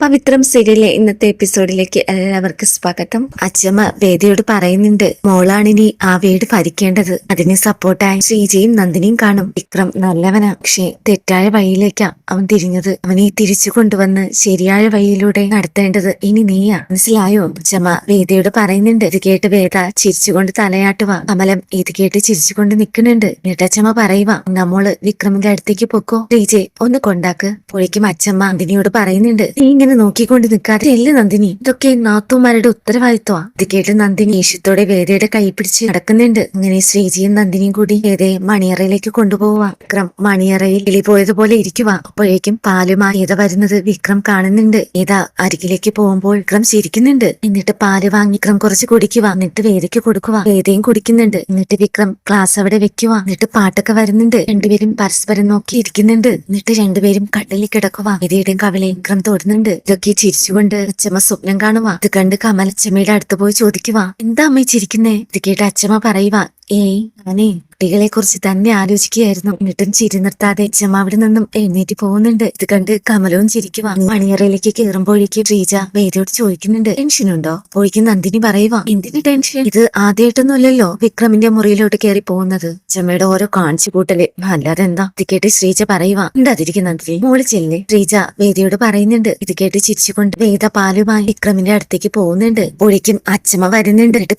പവിത്രം സീരിയലിലെ ഇന്നത്തെ എപ്പിസോഡിലേക്ക് എല്ലാവർക്കും സ്വാഗതം. അച്ഛമ്മ വേദിയോട് പറയുന്നുണ്ട് മോളാണിനി ആ വീട് ഭരിക്കേണ്ടത്. അതിനെ സപ്പോർട്ടായി ശ്രീജയും നന്ദിനിയും കാണും. വിക്രം നല്ലവനാ. പക്ഷേ തെറ്റായ വഴിയിലേക്കാ അവൻ തിരിഞ്ഞത്. അവനെ തിരിച്ചു കൊണ്ടുവന്ന് ശരിയായ വഴിയിലൂടെ നടത്തേണ്ടത് ഇനി നീയാ. മനസ്സിലായോ? അച്ഛമ്മ വേദിയോട് പറയുന്നുണ്ട് ഇത് കേട്ട് വേദ ചിരിച്ചുകൊണ്ട് തലയാട്ടുക കമലം ഇത് കേട്ട് ചിരിച്ചുകൊണ്ട് നിൽക്കുന്നുണ്ട്. എന്നിട്ടച്ഛമ്മ പറയുക നമ്മൾ വിക്രമിന്റെ അടുത്തേക്ക് പൊക്കോ. ശ്രീജെ ഒന്ന് കൊണ്ടാക്ക്. പുഴയ്ക്കും അച്ഛമ്മ നന്ദിനിയോട് പറയുന്നുണ്ട് നീ ഇങ്ങനെ നോക്കിക്കൊണ്ട് നിൽക്കാതെ ഇല്ല നന്ദിനി. ഇതൊക്കെ നാത്തുമാരുടെ ഉത്തരവാദിത്വമാ. ഇത് കേട്ട് നന്ദിനി ഈശ്വത്തോടെ വേദയുടെ കൈ പിടിച്ച് നടക്കുന്നുണ്ട്. അങ്ങനെ ശ്രീജിയും നന്ദിനിയും കൂടി വേദയെ മണിയറയിലേക്ക് കൊണ്ടുപോവാ. വിക്രം മണിയറയിൽ കിളി പോയതുപോലെ ഇരിക്കുക അപ്പോഴേക്കും പാലുമായി ഏത വരുന്നത് വിക്രം കാണുന്നുണ്ട്. ഏതാ അരികിലേക്ക് പോകുമ്പോൾ വിക്രം ചിരിക്കുന്നുണ്ട്. എന്നിട്ട് പാൽ വാങ്ങി വിക്രം കുറച്ച് കുടിക്കുക എന്നിട്ട് വേദയ്ക്ക് കൊടുക്കുക വേദയും കുടിക്കുന്നുണ്ട്. എന്നിട്ട് വിക്രം ക്ലാസ് അവിടെ വെക്കുക എന്നിട്ട് പാട്ടൊക്കെ വരുന്നുണ്ട്. രണ്ടുപേരും പരസ്പരം നോക്കി ഇരിക്കുന്നുണ്ട്. എന്നിട്ട് രണ്ടുപേരും കട്ടിലിൽ കിടക്കുക വേദയുടെയും കവിളയും വിക്രം തൊടുന്നുണ്ട്. ഇതൊക്കെ ചിരിച്ചുകൊണ്ട് അച്ഛമ്മ സ്വപ്നം കാണുവാ. ഇത് കണ്ട് കമലച്ചമ്മയുടെ അടുത്ത് പോയി ചോദിക്കുക എന്താ അമ്മ ചിരിക്കുന്നേ? ഇത് കേട്ട് അച്ഛമ്മ പറയുക ഏയ് ഞാനേ കുട്ടികളെ കുറിച്ച് തന്നെ ആലോചിക്കുകയായിരുന്നു. എന്നിട്ടും ചിരി നിർത്താതെ ചമ്മ അവിടെ നിന്നും എഴുന്നേറ്റ് പോകുന്നുണ്ട്. ഇത് കണ്ട് കമലവും ചിരിക്കുക മണിയറയിലേക്ക് കയറുമ്പോഴേക്ക് ശ്രീജ വേദിയോട് ചോദിക്കുന്നുണ്ട് ടെൻഷൻ ഉണ്ടോ അപ്പോഴേക്കും നന്ദിനി പറയുക എന്തിന് ടെൻഷൻ? ഇത് ആദ്യമായിട്ടൊന്നുമല്ലല്ലോ വിക്രമിന്റെ മുറിയിലോട്ട് കയറി പോകുന്നത്. ചമ്മയുടെ ഓരോ കാണിച്ചു കൂട്ടൽ അല്ലാതെ എന്താ? ഇത് കേട്ട് ശ്രീജ പറയുക ഉണ്ടാതിരിക്കും നന്ദിനി. മോൾ ചെല്ലേ. ശ്രീജ വേദിയോട് പറയുന്നുണ്ട് ഇത് കേട്ട് ചിരിച്ചുകൊണ്ട് വേദ പാലുമായി വിക്രമിന്റെ അടുത്തേക്ക് പോകുന്നുണ്ട്. അപ്പോഴേക്കും അച്ഛമ്മ വരുന്നുണ്ട്. എന്നിട്ട്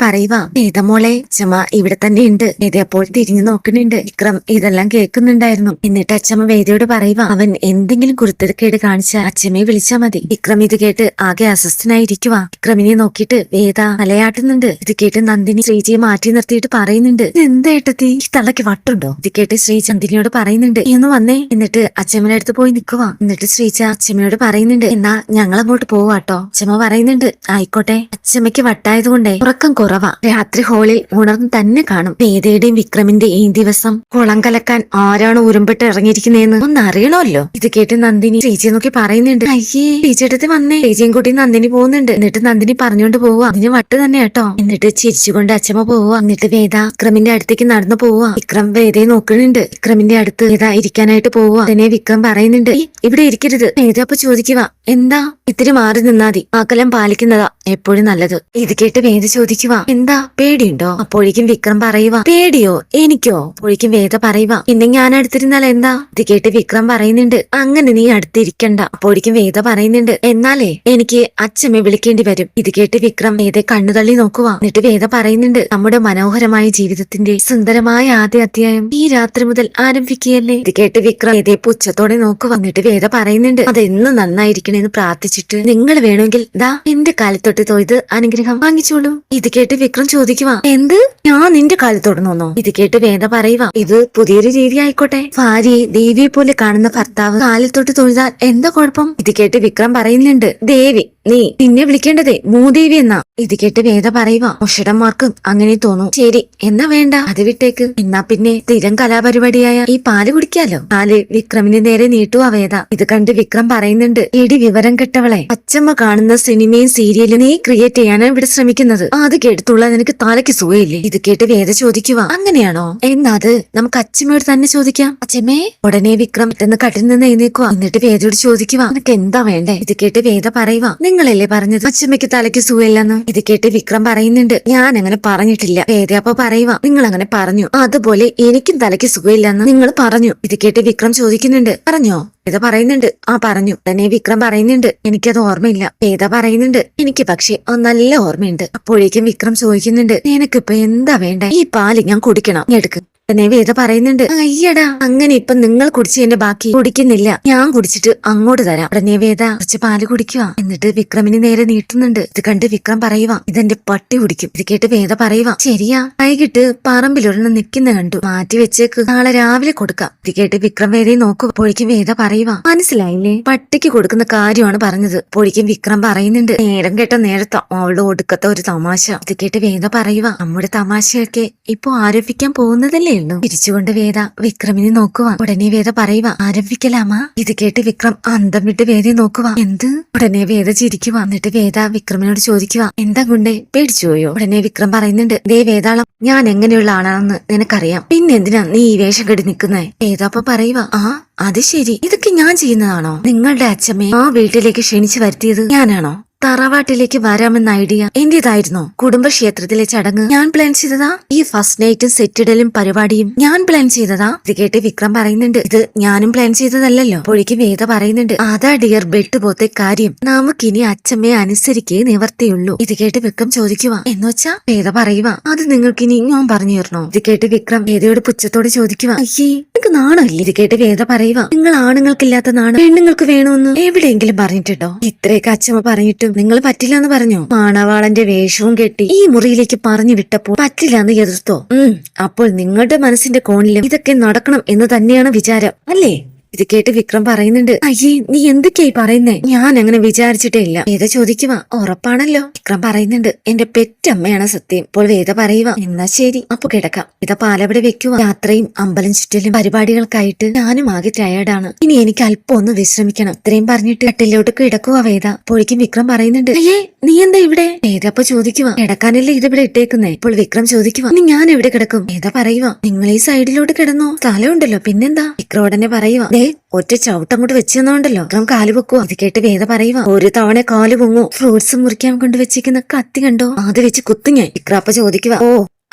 വേദ മോളെ അച്ഛമ്മ ഇവിടെ തന്നെ ഉണ്ട് വേദ അപ്പോൾ തിരിഞ്ഞു നോക്കുന്നുണ്ട്. വിക്രം ഇതെല്ലാം കേൾക്കുന്നുണ്ടായിരുന്നു. എന്നിട്ട് അച്ഛമ്മ വേദിയോട് പറയുക അവൻ എന്തെങ്കിലും കുരുത്തരക്കേട് കാണിച്ച അച്ഛമ്മയെ വിളിച്ചാ മതി. വിക്രം ഇത് കേട്ട് ആകെ അസ്വസ്ഥനായിരിക്കുക വിക്രമിനെ നോക്കിയിട്ട് വേദ തലയാട്ടുന്നുണ്ട്. ഇത് കേട്ട് നന്ദിനി ശ്രീജിയെ മാറ്റി നിർത്തിയിട്ട് പറയുന്നുണ്ട് എന്തേട്ടത്തി ഈ തള്ളക്ക് വട്ടുണ്ടോ? ഇത് കേട്ട് ശ്രീ ചന്ദിനിയോട് പറയുന്നുണ്ട് ഇന്ന് വന്നേ. എന്നിട്ട് അച്ഛമ്മയുടെ അടുത്ത് പോയി നിൽക്കുക എന്നിട്ട് ശ്രീജ അച്ഛമ്മയോട് പറയുന്നുണ്ട് എന്നാ ഞങ്ങൾ അങ്ങോട്ട് പോവാട്ടോ. അച്ഛമ്മ പറയുന്നുണ്ട് ആയിക്കോട്ടെ. അച്ഛമ്മയ്ക്ക് വട്ടായതുകൊണ്ടേ ഉറക്കം കുറവാ. രാത്രി ഹോളിൽ ഉണർന്ന് തന്നെ കാണും. വേദയുടെയും വിക്രമിന്റെയും ഈ ദിവസം കുളം കലക്കാൻ ആരാണ് ഉരുമ്പിട്ട് ഇറങ്ങിയിരിക്കുന്നതെന്ന് ഒന്ന് അറിയണമല്ലോ ഇത് കേട്ട് നന്ദിനി ചേച്ചി നോക്കി പറയുന്നുണ്ട്. അയ്യേ ചേച്ചിയുടെ വന്നേ. ചേച്ചിയും കൂട്ടി നന്ദിനി പോകുന്നുണ്ട്. എന്നിട്ട് നന്ദിനി പറഞ്ഞുകൊണ്ട് പോവുക അതിന് വട്ട് തന്നെ കേട്ടോ. എന്നിട്ട് ചിരിച്ചുകൊണ്ട് അച്ഛമ്മ പോവുക എന്നിട്ട് വേദ വിക്രമിന്റെ അടുത്തേക്ക് നടന്നു പോവുക വിക്രം വേദയെ നോക്കുന്നുണ്ട്. വിക്രമിന്റെ അടുത്ത് വേദ ഇരിക്കാനായിട്ട് പോവുക അതിനെ വിക്രം പറയുന്നുണ്ട്. ഇവിടെ ഇരിക്കരുത്. വേദ അപ്പൊ ചോദിക്കുക എന്താ? ഇത്തിരി മാറി നിന്നാതി ആക്കലം പാലിക്കുന്നതാ എപ്പോഴും നല്ലത്. ഇത് കേട്ട് വേദ ചോദിക്കുക എന്താ? പേടിയുണ്ടോ? അപ്പോഴേക്കും വിക്രം പറയുക പേടിയോ? എനിക്കോ? അപ്പോഴേക്കും വേദ പറയുക പിന്നെ ഞാൻ അടുത്തിരുന്നാൽ എന്താ? ഇത് കേട്ട് വിക്രം പറയുന്നുണ്ട്. അങ്ങനെ നീ അടുത്തിരിക്കണ്ട. അപ്പോഴേക്കും വേദ പറയുന്നുണ്ട്. എന്നാലേ എനിക്ക് അച്ഛമ്മ വിളിക്കേണ്ടി വരും. ഇത് കേട്ട് വിക്രം വേദ കണ്ണുതള്ളി നോക്കുക എന്നിട്ട് വേദ പറയുന്നുണ്ട്. നമ്മുടെ മനോഹരമായ ജീവിതത്തിന്റെ സുന്ദരമായ ആദ്യ അധ്യായം ഈ രാത്രി മുതൽ ആരംഭിക്കുകയല്ലേ? ഇത് കേട്ട് വിക്രം വേദയെ പുച്ഛത്തോടെ നോക്കുക എന്നിട്ട് വേദ പറയുന്നുണ്ട്. അതെന്ന് നന്നായിരിക്കണെന്ന് പ്രാർത്ഥിച്ചിട്ട് നിങ്ങൾ വേണമെങ്കിൽ ദാ എന്റെ കാലത്തൊട്ട് തൊയ്ത് അനുഗ്രഹം വാങ്ങിച്ചോളൂ. ഇത് കേട്ട് വിക്രം ചോദിക്കുക എന്ത്? ഞാൻ നിന്റെ കാലത്തൊടുന്നോ ഇത് കേട്ട് വേദ പറയുക ഇത് പുതിയൊരു രീതി ആയിക്കോട്ടെ. ഭാര്യ ദേവിയെ പോലെ കാണുന്ന ഭർത്താവ് കാലിൽ തൊട്ട് തൊഴുതാൽ എന്താ കുഴപ്പം? ഇത് കേട്ട് വിക്രം പറയുന്നുണ്ട് ദേവി നീ നിന്നെ വിളിക്കേണ്ടതേ മൂദേവി എന്നാ. ഇത് കേട്ട് വേദ പറയുക മുഷടന്മാർക്കും അങ്ങനെ തോന്നും. ശരി എന്നാ വേണ്ട അത് വിട്ടേക്ക്. എന്നാ പിന്നെ സ്ഥിരം കലാപരിപാടിയായ ഈ പാൽ കുടിക്കാലോ? പാൽ വിക്രമിന് നേരെ നീട്ടുവാ വേദ. ഇത് കണ്ട് വിക്രം പറയുന്നുണ്ട് എടി വിവരം കെട്ടവളെ അച്ചമ്മ കാണുന്ന സിനിമയും സീരിയലും നീ ക്രിയേറ്റ് ചെയ്യാനാണ് ഇവിടെ ശ്രമിക്കുന്നത്. അത് കേട്ടുള്ള നിനക്ക് തലയ്ക്ക് സുഖയില്ലേ? ഇത് കേട്ട് വേദ ചോദിക്കുക അങ്ങനെയാണോ? എന്നാ അത് നമുക്ക് അച്ഛമ്മയോട് തന്നെ ചോദിക്കാം. അച്ഛമ്മേ ഉടനെ വിക്രം പെട്ടെന്ന് കട്ടിൽ നിന്ന് എഴുന്നേക്കുക എന്നിട്ട് വേദയോട് ചോദിക്കുക നിനക്ക് എന്താ വേണ്ടേ? ഇത് കേട്ട് വേദ പറയുക നിങ്ങളല്ലേ പറഞ്ഞത്? അച്ഛമ്മയ്ക്ക് തലയ്ക്ക് സുഖമില്ലെന്ന്? ഇത് കേട്ട് വിക്രം പറയുന്നുണ്ട്. ഞാൻ അങ്ങനെ പറഞ്ഞിട്ടില്ല. വേദ അപ്പൊ പറയുക നിങ്ങൾ അങ്ങനെ പറഞ്ഞു. അതുപോലെ എനിക്കും തലയ്ക്ക് സുഖമില്ലെന്ന് നിങ്ങൾ പറഞ്ഞു. ഇത് കേട്ട് വിക്രം ചോദിക്കുന്നുണ്ട്. പറഞ്ഞോ? വേദ പറയുന്നുണ്ട്. ആ പറഞ്ഞു. തന്നെ വിക്രം പറയുന്നുണ്ട്. എനിക്കത് ഓർമ്മയില്ല. വേദ പറയുന്നുണ്ട്. എനിക്ക് പക്ഷെ നല്ല ഓർമ്മയുണ്ട്. അപ്പോഴേക്കും വിക്രം ചോദിക്കുന്നുണ്ട്. നിനക്കിപ്പോ എന്താ വേണ്ട? ഈ പാൽ ഞാൻ കുടിക്കണം. എടുക്കും. വേദ പറയുന്നുണ്ട് അയ്യടാ അങ്ങനെ ഇപ്പൊ നിങ്ങൾ കുടിച്ചതിന്റെ ബാക്കി കുടിക്കുന്നില്ല. ഞാൻ കുടിച്ചിട്ട് അങ്ങോട്ട് തരാം. ഉടനെ വേദ കുറച്ച് പാൽ കുടിക്കുക എന്നിട്ട് വിക്രമിന് നേരെ നീട്ടുന്നുണ്ട്. ഇത് കണ്ട് വിക്രം പറയുക ഇതെന്റെ പട്ടി കുടിക്കും. ഇത് കേട്ട് വേദ പറയുക ശരിയാ. വൈകിട്ട് പറമ്പിലൊരെണ്ണം നിൽക്കുന്ന കണ്ടു. മാറ്റി വെച്ചേക്ക്. നാളെ രാവിലെ കൊടുക്കാം. ഇത് കേട്ട് വിക്രം വേദയെ നോക്കും. അപ്പോഴേക്കും വേദ പറയുക മനസ്സിലായില്ലേ? പട്ടിക്ക് കൊടുക്കുന്ന കാര്യമാണ് പറഞ്ഞത്. അപ്പോഴേക്കും വിക്രം പറയുന്നുണ്ട് നേരം കേട്ട നേരത്തെ. അവളുടെ ഒടുക്കത്തെ ഒരു തമാശ. ഇത് കേട്ട് വേദ പറയുക നമ്മുടെ തമാശയൊക്കെ ഇപ്പൊ ആരോപിക്കാൻ പോകുന്നതല്ലേ? ഉള്ളൂ തിരിച്ചുകൊണ്ട് വേദ വിക്രമിനെ നോക്കുക ഉടനെ വേദ പറയുക ആരംഭിക്കലാമാ? ഇത് കേട്ട് വിക്രം അന്തം വിട്ട് വേദയെ നോക്കുക എന്ത്? ഉടനെ വേദ ചിരിക്കുക എന്നിട്ട് വേദ വിക്രമിനോട് ചോദിക്കുക എന്താ ഗുണ്ടേ പേടിച്ചു പോയോ ഉടനെ വിക്രം പറയുന്നുണ്ട് ദേ വേദാളം ഞാൻ എങ്ങനെയുള്ള ആളാണെന്ന് നിനക്കറിയാം. പിന്നെ എന്തിനാ നീ ഈ വേഷം കെട്ടി നിൽക്കുന്നേ വേദ അപ്പൊ പറയുക ആ അത് ശരി. ഇതൊക്കെ ഞാൻ ചെയ്യുന്നതാണോ? നിങ്ങളുടെ അച്ഛമ്മയെ ആ വീട്ടിലേക്ക് ക്ഷണിച്ചു വരുത്തിയത് ഞാനാണോ? തറവാട്ടിലേക്ക് വരാമെന്ന ഐഡിയ എന്റേതായിരുന്നോ. കുടുംബക്ഷേത്രത്തിലെ ചടങ്ങ്. ഞാൻ പ്ലാൻ ചെയ്തതാ ഈ ഫസ്റ്റ് നൈറ്റും സെറ്റിടലും പരിപാടിയും. ഞാൻ പ്ലാൻ ചെയ്തതാ. ഇത് കേട്ട് വിക്രം പറയുന്നുണ്ട്. ഇത് ഞാനും പ്ലാൻ ചെയ്തതല്ലല്ലോ. പൊഴിക്ക് വേദ പറയുന്നുണ്ട്. അതാ ഡിയർ ബെട്ട് പോത്തെ കാര്യം. നമുക്കിനി അച്ഛമ്മയെ അനുസരിക്കേ നിവർത്തിയുള്ളൂ. ഇത് കേട്ട് വിക്രം ചോദിക്കുക എന്നുവെച്ചാ വേദ പറയുക അത് നിങ്ങൾക്കിനി ഞാൻ പറഞ്ഞു തരണോ? ഇത് കേട്ട് വിക്രം വേദയോട് പുച്ഛത്തോട് ചോദിക്കുക അയ്യേ നിങ്ങൾക്ക് നാണമില്ല? ഇത് കേട്ട് വേദ പറയുക നിങ്ങൾ ആണുങ്ങൾക്കില്ലാത്ത നാണം പെണ്ണുങ്ങൾക്ക് വേണമെന്ന് എവിടെയെങ്കിലും പറഞ്ഞിട്ടുണ്ടോ? ഇത്രയൊക്കെ അച്ഛമ്മ പറഞ്ഞിട്ടും നിങ്ങൾ പറ്റില്ല എന്ന് പറഞ്ഞു? മാണവാളന്റെ വേഷവും കെട്ടി ഈ മുറിയിലേക്ക് പറഞ്ഞു വിട്ടപ്പോൾ പറ്റില്ല എന്ന് എതിർത്തോ? ഉം അപ്പോൾ നിങ്ങളുടെ മനസ്സിന്റെ കോണിലും ഇതൊക്കെ നടക്കണം എന്ന് തന്നെയാണ് വിചാരം അല്ലേ? ഇത് കേട്ട് വിക്രം പറയുന്നുണ്ട് അയ്യേ നീ എന്തൊക്കെയായി പറയുന്നേ? ഞാൻ അങ്ങനെ വിചാരിച്ചിട്ടേ ഇല്ല. വേദ ചോദിക്കുക ഉറപ്പാണല്ലോ? വിക്രം പറയുന്നുണ്ട് എന്റെ പെറ്റമ്മയാണ് സത്യം. ഇപ്പോൾ വേദ പറയുക എന്നാ ശരി അപ്പൊ കിടക്കാം. ഇത പാലവിടെ വെക്കുക യാത്രയും അമ്പലം ചുറ്റലും പരിപാടികൾക്കായിട്ട് ഞാനും ആകെ ടയേർഡാണ് ഇനി എനിക്ക് അല്പം ഒന്ന് വിശ്രമിക്കണം. ഇത്രയും പറഞ്ഞിട്ട് കട്ടിലോട്ട് കിടക്കുക വേദ. അപ്പോഴേക്കും വിക്രം പറയുന്നുണ്ട് അയ്യേ നീ എന്താ ഇവിടെ? വേദ അപ്പൊ ചോദിക്കുക കിടക്കാനല്ലേ ഇത് ഇവിടെ ഇട്ടേക്കുന്നേ? ഇപ്പോൾ വിക്രം ചോദിക്കുക ഇനി ഞാൻ എവിടെ കിടക്കും? വേദ പറയുക നിങ്ങൾ ഈ സൈഡിലോട്ട് കിടന്നോ സ്ഥലമുണ്ടല്ലോ പിന്നെന്താ? വിക്രം ഉടനെ പറയുക ദേ ഒറ്റ ചവിട്ടങ്ങോട്ട് വെച്ചെന്നുണ്ടല്ലോ. വിക്രം കാൽ പൊക്കുവോ അത് കേട്ട് വേദ പറയുക ഒരു തവണ കാൽ പൊങ്ങു. ഫ്രൂട്ട്സ് മുറിക്കാൻ കൊണ്ട് വെച്ചിരിക്കുന്ന കത്തി കണ്ടോ? അത് വെച്ച് കുത്തു ഞാൻ. വിക്രം അപ്പൊ ചോദിക്കുക ഓ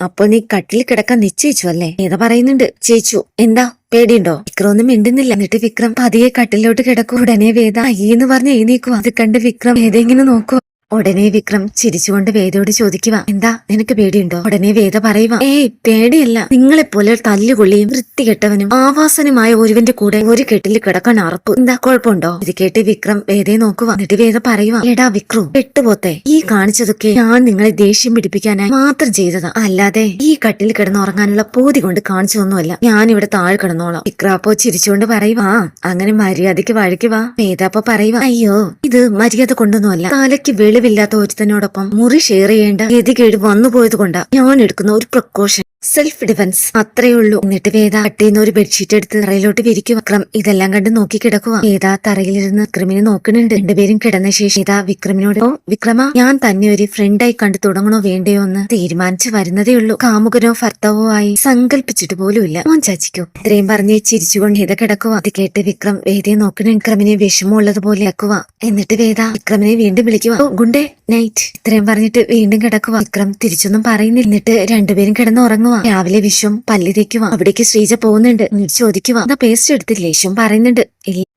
അപ്പൊ നീ കട്ടിൽ കിടക്കാൻ നിശ്ചയിച്ചു അല്ലേ? ഏത പറയുന്നുണ്ട് ചേച്ചു എന്താ? പേടിയുണ്ടോ? വിക്രം ഒന്നും മിണ്ടുന്നില്ല. എന്നിട്ട് വിക്രം പതിയെ കട്ടിലോട്ട് കിടക്കും. ഉടനെ വേദ അയ്യെന്ന് പറഞ്ഞ് എഴുന്നേക്കും അത് കണ്ട് വിക്രം ഏതെങ്കിലും നോക്കുക ഉടനെ വിക്രം ചിരിച്ചുകൊണ്ട് വേദയോട് ചോദിക്കുക എന്താ? നിനക്ക് പേടിയുണ്ടോ? ഉടനെ വേദ പറയുക ഏയ് പേടിയല്ല. നിങ്ങളെപ്പോലെ തല്ലുകൊള്ളിയും വൃത്തികെട്ടവനും ആവാസനുമായ ഒരുവന്റെ കൂടെ ഒരു കെട്ടിൽ കിടക്കാൻ അറപ്പ്. എന്താ കുഴപ്പമുണ്ടോ? ഇത് കേട്ട് വിക്രം വേദയെ നോക്കുക എന്നിട്ട് വേദ പറയുക എടാ വിക്രു പെട്ടുപോത്തെ. ഈ കാണിച്ചതൊക്കെ ഞാൻ നിങ്ങളെ ദേഷ്യം പിടിപ്പിക്കാനായി മാത്രം ചെയ്തതാ. അല്ലാതെ ഈ കട്ടിൽ കിടന്നുറങ്ങാനുള്ള പൂതി കൊണ്ട് കാണിച്ചതൊന്നുമല്ല. ഞാൻ ഇവിടെ താഴെ കിടന്നോളാം. വിക്രാപ്പോ ചിരിച്ചുകൊണ്ട് പറയുക ആ അങ്ങനെ മര്യാദയ്ക്ക് വഴിക്ക് വാ. വേദാപ്പോ പറയുക അയ്യോ ഇത് മര്യാദ കൊണ്ടൊന്നുമല്ല. തലയ്ക്ക് വെളിവില്ലാത്ത ഒരുത്തനോടൊപ്പം മുറി ഷെയർ ചെയ്യേണ്ട ഗതികേട് വന്നു പോയത് കൊണ്ടാ ഞാൻ എടുക്കുന്ന ഒരു പ്രിക്കോഷൻ സെൽഫ് ഡിഫൻസ് അത്രേ ഉള്ളൂ. എന്നിട്ട് വേദ കട്ടിന്ന് ഒരു ബെഡ്ഷീറ്റ് എടുത്ത് തറയിലോട്ട് വിരിക്കും. വിക്രം ഇതെല്ലാം കണ്ട് നോക്കി കിടക്കുക വേദ തറയിലിരുന്ന് വിക്രമിനെ നോക്കുന്നുണ്ട്. രണ്ടുപേരും കിടന്ന ശേഷം വേദ വിക്രമിനോട് ഓ വിക്രമ ഞാൻ തന്നെ ഒരു ഫ്രണ്ടായി കണ്ടു തുടങ്ങണോ വേണ്ടയോ എന്ന് തീരുമാനിച്ചു വരുന്നതേ ഉള്ളൂ. കാമുകനോ ഭർത്താവോ ആയി സങ്കല്പിച്ചിട്ട് പോലും ഇല്ല. മോൻ ചാച്ചിക്കോ. ഇത്രയും പറഞ്ഞ് ചിരിച്ചുകൊണ്ട് ഇത കിടക്കുക അത് കേട്ട് വിക്രം വേദയെ നോക്കണ വിക്രമിനെ വിഷമമുള്ളതുപോലെ ആക്കുക എന്നിട്ട് വേദ വിക്രമിനെ വീണ്ടും വിളിക്കുക ഓ ഗുണ്ടേ നൈറ്റ് ഇത്രയും പറഞ്ഞിട്ട് വീണ്ടും കിടക്കുക വിക്രം തിരിച്ചൊന്നും പറയുന്നില്ല. എന്നിട്ട് രണ്ടുപേരും കിടന്ന് ഉറങ്ങുക രാവിലെ വിശ്വം പല്ലി തേക്കുക അവിടേക്ക് ശ്രീജ പോകുന്നുണ്ട്. ചോദിക്കുവാ ഇതാ പേസ്റ്റ് എടുത്തില്ലേ? വിശ്വം പറയുന്നുണ്ട്.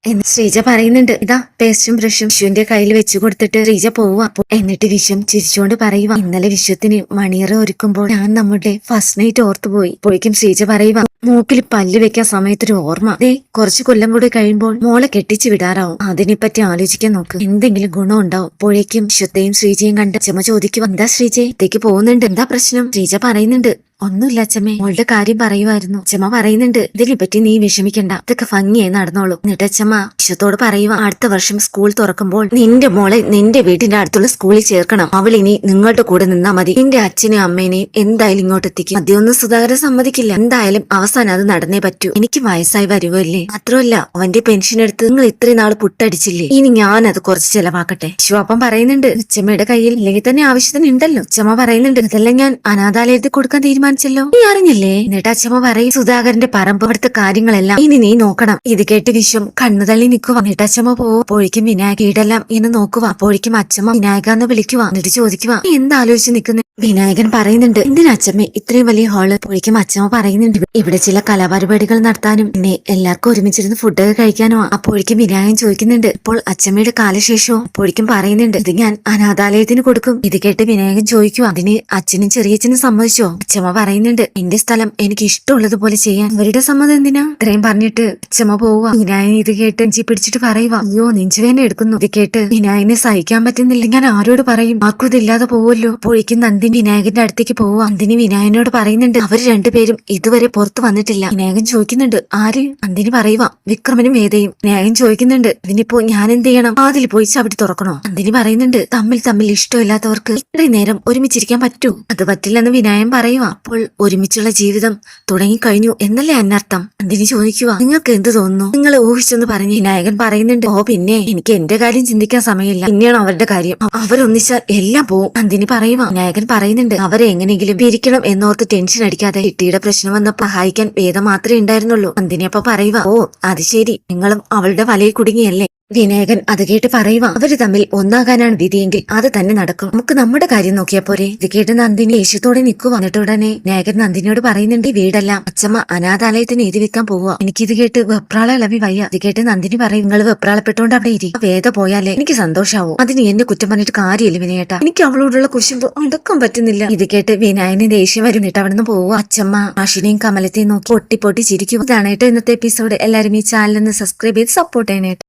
എന്ന് ശ്രീജ പറയുന്നുണ്ട്. ഇതാ പേസ്റ്റും ബ്രഷും വിഷുവിന്റെ കയ്യിൽ വെച്ചു കൊടുത്തിട്ട് ശ്രീജ പോവുക എന്നിട്ട് വിശ്വം ചിരിച്ചുകൊണ്ട് പറയുക ഇന്നലെ വിശ്വത്തിന് മണിയറ ഒരുക്കുമ്പോൾ ഞാൻ നമ്മുടെ ഫസ്റ്റ് നൈറ്റ് ഓർത്തുപോയി പോയിക്കും ശ്രീജ പറയുക മൂക്കിൽ പല്ല് വെക്കാൻ സമയത്തൊരു ഓർമ്മ. ദേ കുറച്ചു കൊല്ലം കൂടി കഴിയുമ്പോൾ മോളെ കെട്ടിച്ചു വിടാറാവും. അതിനെപ്പറ്റി ആലോചിക്കാൻ നോക്ക്. എന്തെങ്കിലും ഗുണം ഉണ്ടാവും. അപ്പോഴേക്കും വിശ്വത്തെയും ശ്രീജയും കണ്ട് ചുമ ചോദിക്കും എന്താ ശ്രീജയെ ഇത്തേക്ക് പോകുന്നുണ്ട്. എന്താ പ്രശ്നം? ശ്രീജ പറയുന്നുണ്ട്. ഒന്നുമില്ല അച്ഛമ്മേ. മോളുടെ കാര്യം പറയുമായിരുന്നു. അച്ഛമ്മ പറയുന്നുണ്ട് ഇതിനെപ്പറ്റി നീ വിഷമിക്കണ്ട. ഇതൊക്കെ ഭംഗിയായി നടന്നോളൂ. എന്നിട്ട് അച്ഛമ്മ വിശ്വത്തോട് പറയുക അടുത്ത വർഷം സ്കൂൾ തുറക്കുമ്പോൾ നിന്റെ മോളെ നിന്റെ വീടിന്റെ അടുത്തുള്ള സ്കൂളിൽ ചേർക്കണം. അവൾ ഇനി നിങ്ങളുടെ കൂടെ നിന്നാ മതി. നിന്റെ അച്ഛനെയും അമ്മേനെയും എന്തായാലും ഇങ്ങോട്ട് എത്തിക്കും. അതൊന്നും സുധാകരൻ സമ്മതിക്കില്ല. എന്തായാലും അവസാനം അത് നടന്നേ പറ്റൂ. എനിക്ക് വയസ്സായി വരുമല്ലേ മാത്രമല്ല അവന്റെ പെൻഷൻ എടുത്ത് നിങ്ങൾ ഇത്രയും നാൾ പുട്ടടിച്ചില്ലേ? ഇനി ഞാൻ അത് കുറച്ച് ചെലവാക്കട്ടെ. ശിവപ്പം പറയുന്നുണ്ട് അച്ഛമ്മയുടെ കയ്യിൽ ഇല്ലെങ്കിൽ തന്നെ ആവശ്യത്തിന് ഉണ്ടല്ലോ. അച്ഛമ്മ പറയുന്നുണ്ട് ഇതെല്ലാം ഞാൻ അനാഥാലയത്തിൽ കൊടുക്കാൻ തീരുമാനിച്ചല്ലോ നീ അറിഞ്ഞില്ലേ? എന്നിട്ട് അച്ഛമ്മ പറയും സുധാകരന്റെ പറമ്പ് അവിടുത്തെ കാര്യങ്ങളെല്ലാം ഇനി നീ നോക്കണം. ഇത് കേട്ട് വിശ്വം കണ്ണു തള്ളി നിൽക്കുക എന്നിട്ട് അച്ഛമ്മ പോവും അപ്പോഴേക്കും വിനായക ഈടെല്ലാം ഇന്ന് നോക്കുക അപ്പോഴേക്കും അച്ഛമ്മ വിനായക എന്ന് വിളിക്കുക എന്നിട്ട് ചോദിക്കുക എന്താലോചിച്ച് നിൽക്കുന്നത് വിനായകൻ പറയുന്നുണ്ട് എന്തിനാ അച്ഛമ്മ ഇത്രയും വലിയ ഹാൾ? അപ്പോഴേക്കും അച്ഛമ്മ പറയുന്നുണ്ട് ഇവിടെ ചില കലാപരിപാടികൾ നടത്താനും പിന്നെ എല്ലാവർക്കും ഒരുമിച്ചിരുന്ന് ഫുഡൊക്കെ കഴിക്കാനോ അപ്പോഴേക്കും വിനായകൻ ചോദിക്കുന്നുണ്ട് ഇപ്പോൾ അച്ഛമ്മയുടെ കാലശേഷവും അപ്പോഴേക്കും പറയുന്നുണ്ട് ഇത് ഞാൻ അനാഥാലയത്തിന് കൊടുക്കും. ഇത് കേട്ട് വിനായകൻ ചോദിക്കും അതിന് അച്ഛനും ചെറിയച്ഛനും സമ്മതിച്ചോ? അച്ഛമ്മ പറയുന്നുണ്ട്. എന്റെ സ്ഥലം എനിക്ക് ഇഷ്ടമുള്ളതുപോലെ ചെയ്യാൻ അവരുടെ സമ്മതം എന്തിനാ? ഇത്രയും പറഞ്ഞിട്ട് അച്ഛമ്മ പോവുക. വിനായൻ ഇത് കേട്ട് എഞ്ചി പിടിച്ചിട്ട് പറയുക അയ്യോ നെഞ്ചുവേന എടുക്കുന്നു. ഇത് കേട്ട് വിനായകനെ സഹിക്കാൻ പറ്റുന്നില്ല. ഞാൻ ആരോട് പറയും? ആർക്കും ഇതില്ലാതെ പോവല്ലോ അപ്പോഴേക്കും നന്ദിനി നന്ദിനി വിനായകന്റെ അടുത്തേക്ക് പോവുക. നന്ദിനി വിനായനോട് പറയുന്നുണ്ട് അവർ രണ്ടുപേരും ഇതുവരെ പുറത്തു വന്നിട്ടില്ല. വിനായകൻ ചോദിക്കുന്നുണ്ട് ആര്? നന്ദിനി പറയുക വിക്രമനും വേദയും. വിനായകൻ ചോദിക്കുന്നുണ്ട് ഇതിനിപ്പോ ഞാൻ എന്ത് ചെയ്യണം? അതിൽ പോയി ചവിട്ടി തുറക്കണോ? നന്ദിനി പറയുന്നുണ്ട് തമ്മിൽ തമ്മിൽ ഇഷ്ടമില്ലാത്തവർക്ക് ഇത്രയും നേരം ഒരുമിച്ചിരിക്കാൻ പറ്റൂ. അത് പറ്റില്ലെന്ന് വിനായൻ പറയുക. അപ്പോൾ ഒരുമിച്ചുള്ള ജീവിതം തുടങ്ങിക്കഴിഞ്ഞു എന്നല്ലേ അന്നർത്ഥം? എന്തിനു ചോദിക്കുക നിങ്ങൾക്ക് എന്ത് തോന്നുന്നു? നിങ്ങൾ ഊഹിച്ചെന്ന് പറഞ്ഞ് വിനായകൻ പറയുന്നുണ്ട് ഓ പിന്നെ എനിക്ക് എന്റെ കാര്യം ചിന്തിക്കാൻ സമയമില്ല. പിന്നെയാണ് അവരുടെ കാര്യം. അവരൊന്നിച്ചാൽ എല്ലാം പോവും. നന്ദിനി പറയുക വിനായകൻ പറയുന്നുണ്ട് അവരെ എങ്ങനെയെങ്കിലും പിരിക്കണം എന്നോർത്ത് ടെൻഷൻ അടിക്കാതെ കിട്ടിയുടെ പ്രശ്നം വന്നപ്പോ സഹായിക്കാൻ വേദം മാത്രമേ ഉണ്ടായിരുന്നുള്ളൂ. നന്ദിനി അപ്പൊ പറയുക ഓ അത് ശരി. നിങ്ങളും അവളുടെ വലയിൽ കുടുങ്ങിയല്ലേ? വിനായകൻ അത് കേട്ട് പറയുക അവർ തമ്മിൽ ഒന്നാകാനാണ് വിധിയെങ്കിൽ അത് തന്നെ നടക്കും. നമുക്ക് നമ്മുടെ കാര്യം നോക്കിയാ പോരെ. ഇത് കേട്ട് നന്ദിനി ദേഷ്യത്തോടെ നിൽക്കുക എന്നിട്ട് ഉടനെ നന്ദിനിയോട് പറയുന്നുണ്ട് ഈ വീടല്ല അച്ഛമ്മ അനാഥാലയത്തിന് എഴുതി വെക്കാൻ പോവുക എനിക്കിത് കേട്ട് വെപ്രാള ഇളവി വയ്യ. ഇത് കേട്ട് നന്ദിനി പറയും നിങ്ങൾ വെപ്രാളപ്പെട്ടുകൊണ്ട് അവിടെ ഇരി. വേദ പോയാലേ എനിക്ക് സന്തോഷാവും. അതിന് എന്നെ കുറ്റം പറഞ്ഞിട്ട് കാര്യമില്ല വിനയേട്ട. എനിക്ക് അവളോടുള്ള കുശുമ്പ് അടക്കം പറ്റുന്നില്ല. ഇത് കേട്ട് വിനായകന് ദേഷ്യം വരുന്നിട്ട് അവിടെ നിന്ന് പോവുക അച്ഛമ്മ ആഷിനെയും കമലത്തെയും നോക്കി പൊട്ടി പൊട്ടി ചിരിക്കും. ഇതാണ് കേട്ടോ ഇന്നത്തെ എപ്പിസോഡ്. എല്ലാവരും ഈ ചാനലിൽ നിന്ന് സബ്സ്ക്രൈബ് ചെയ്ത് സപ്പോർട്ട് ചെയ്യണേട്ടോ